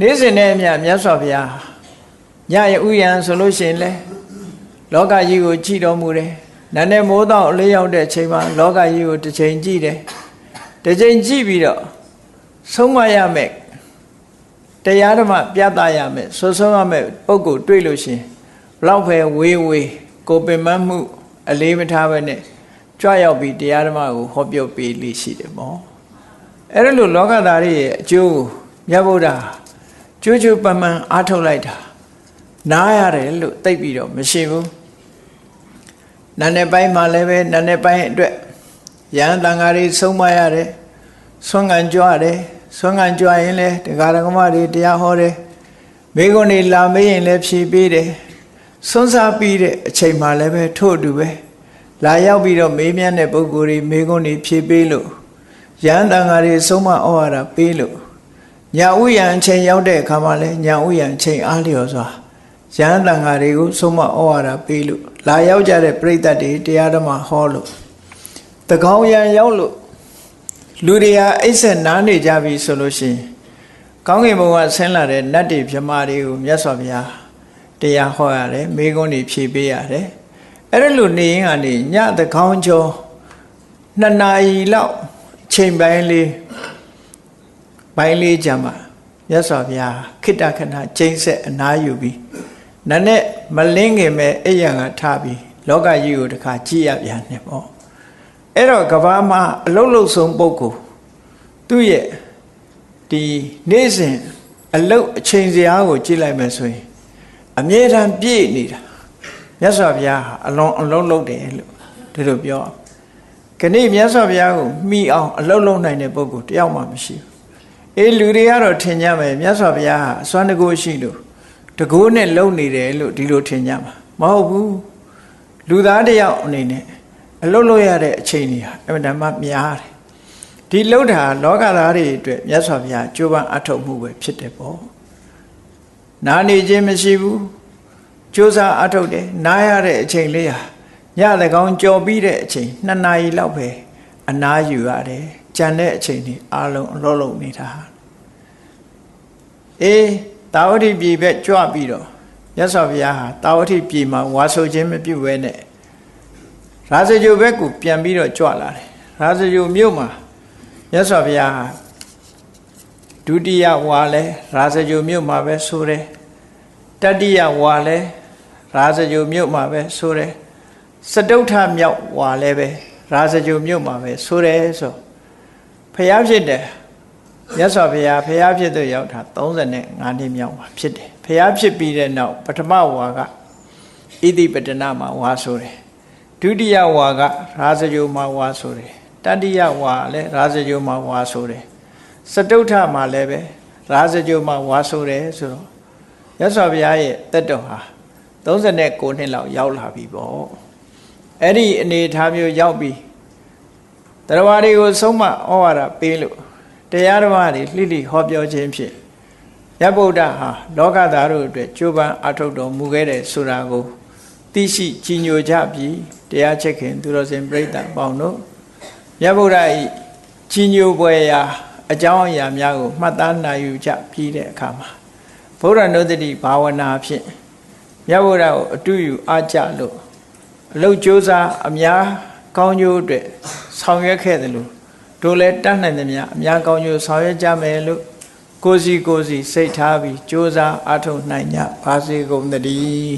နေ့စဉ်နဲ့အမျှမြတ်စွာဘုရားညရဥယံဆိုလို့ရှိရင်လေလောကကြီးကိုကြည်တော်မူတယ်နာနဲ့မိုးတော့လေးရောက်တဲ့အချိန်မှာလောကကြီးကိုတစ်ချိန်ကြည့်တယ်တစ်ချိန်ကြည့်ပြီးတော့ဆုံးမရမယ်တရားဓမ္မပြသရမယ်ဆွဆုံးရမယ်ပုံကိုတွေ့လို့ရှိရင်ဘလောက်ပဲဝေးဝေးကိုပင်မမှု အလေးမထားပဲနဲ့ကြွရောက်ပြီးတရားဓမ္မကိုဟောပြောပေးလိရှိတယ်ပေါ့အဲ့ဒါလို့လောကသားတွေရဲ့အကျိုးကိုမြတ်ဗုဒ္ဓ ကျိုးကျိုးပမှန်အားထုတ်လိုက်တာနားရတယ်လို့သိပြီးတော့မရှိဘူးနာနဲ့ပိုင်းမှာလည်းပဲနာနဲ့ပိုင်းအတွက်ယဟန်တန်ဃာတွေဆုံးမရတယ်ဆွမ်းခံကြွရတယ်ဆွမ်းခံကြွရင်လည်းတရားဓမ္မတွေတရားဟောတယ်မိဂုဏ်တွေလာမေးရင်လည်းဖြေပေးတယ်ဆွမ်းစားပြီးတဲ့အချိန်မှလည်းပဲထို့အတူပဲလာရောက်ပြီးတော့မေးမြန်းတဲ့ပုဂ္ဂိုလ်တွေမိဂုဏ်တွေဖြေပေးလို့ယဟန်တန်ဃာတွေဆုံးမဩဝါဒပေးလို့ ညာဥယံအချိန်ရောက်တဲ့အခါမှာလဲညာဥယံအချိန်အားလျော်စွာယဟန်တန်ဃာတွေကိုဆုံးမဩဝါဒပေးလို့လာရောက်ကြတဲ့ပြိဿတ်တွေတရားဓမ္မဟောလို့တကောင်းရန်ရောက်လို့လူတွေဟာအိတ်ဆက်နားနေကြပြီဆိုလို့ရှိရင်ကောင်းကင်ဘုံကဆင်းလာတဲ့နတ်တွေမြမာတွေကိုမြတ်စွာဘုရားတရားဟောရတယ်မိကုန်းတွေဖြေပေးရတယ်အဲ့ဒါလို့နေရင်ကနေညတကောင်းကျော်နှစ်နာရီလောက်ချိန်ပိုင်းလေး ပိုင်းလေးကြာမှာမြတ်စွာဘုရားခိတ္တခဏကျိမ့်ဆက်အနားယူပြီးနနဲ့မလင်းခင်မဲ့အိယာကထားပြီးလောကကြီးကိုတခါကြည့်ရပြန်တယ်ပေါ့အဲ့တော့ကဘာမှာအလုံးလုံးဆုံးပုဂ္ဂိုလ်သူ့ရဲ့ဒီနေ့စဉ်အလုတ်အချိန်စရာကိုကြည့်လိုက်မယ်ဆိုရင်အမြဲတမ်းပြည့်နေတာမြတ်စွာဘုရားဟာအလုံးအလုံးလုံးတယ်လို့ဒီလိုပြောခဏမြတ်စွာဘုရားကိုမိအောင်အလုံးလုံးနိုင်တဲ့ပုဂ္ဂိုလ်တယောက်မှမရှိဘူး အေးလူတွေကတော့ထင်ကြမယ်မြတ်စွာဘုရားဟာအစွမ်းတကူရှိလို့တကူနဲ့လုံနေတယ်လို့ဒီလိုထင်ကြမှာမဟုတ်ဘူးလူသားတယောက်အနေနဲ့အလုံးလုံးရတဲ့အချိန်ကြီးဟာအမှန်တမ်းများတယ်ဒီလှုပ်တာလောကသားတွေအတွက်မြတ်စွာဘုရားကြိုးပမ်းအထောက်မှုပဲဖြစ်တယ်ပေါ့နာနေခြင်းမရှိဘူးကြိုးစားအထုတ်တယ်နားရတဲ့အချိန်လေးဟာညတကောင်ကြော်ပြီးတဲ့အချိန်နှစ်နာရီလောက်ပဲအနားယူရတယ် ကြံတဲ့အချိန်ကြီးအားလုံးအလုံးလုံးနေတာအေးတာဝတိပြည်ဘက်ကြွပြီးတော့မြတ်စွာဘုရားဟာတာဝတိပြည်မှာဝါဆိုခြင်းမပြုဘဲနဲ့ရာဇဂိုဘက်ကိုပြန်ပြီးတော့ကြွလာတယ်ရာဇဂိုမြို့မှာမြတ်စွာဘုရားဟာဒုတိယဝါလဲရာဇဂိုမြို့မှာပဲဆိုတယ်တတိယဝါလဲရာဇဂိုမြို့မှာပဲဆိုတယ်စတုထမြောက်ဝါလဲပဲရာဇဂိုမြို့မှာပဲဆိုတယ်ဆို ဖျားဖြစ်တယ်မြတ်စွာဘုရားဖျားဖြစ်သူရောက်တာ35နှစ်မြောက်ပါဖြစ်တယ်ဖျားဖြစ်ပြီးတဲ့နောက်ပထမဝါကဣတိပတနာမှာဝါဆိုတယ်ဒုတိယဝါကရာဇဂိုမှာဝါဆိုတယ်တတိယဝါလည်းရာဇဂိုမှာဝါဆိုတယ်စတုထမှာလည်းပဲရာဇဂိုမှာဝါဆိုတယ်ဆိုတော့ရသော်ဘုရားရဲ့တက်တော်ဟာ39နှစ်လောက်ရောက်လာပြီပေါ့အဲ့ဒီအနေထားမျိုးရောက်ပြီး တရားဝါတွေကိုဆုံးမဩဝါဒပေးလို့တရားဓမ္မတွေလှိလိဟောပြောခြင်းဖြင့်ရဗုဒ္ဓဟာလောကသားတို့အတွက်ကြိုးပမ်းအထောက်တော်မူခဲ့တဲ့ဆိုတာကိုသိရှိကြီးညိုကြပြီးတရားချက်ခင်သူတော်စင်ပြိဿပေါင်းတို့မြတ်ဗုဒ္ဓဤကြီးညိုပွဲရာအကြောင်းအရာများကိုမှတ်သားနိုင်ယူကြပြီးတဲ့အခါမှာဗုဒ္ဓနုဒတိဘာဝနာဖြင့်မြတ်ဗုဒ္ဓကိုအတူယူအားကြလို့အလုတ်ကြိုးစားအများ ကောင်းကျိုးအတွက်ဆောင်ရွက်ခဲ့တယ်လို့တို့လည်းတတ်နိုင်သမျှအများကောင်းကျိုးဆောင်ရွက်ကြမယ်လို့ကိုစီကိုစီစိတ်ထားပြီးစ조사အားထုတ်နိုင်ကြပါစေကုန်သတည်း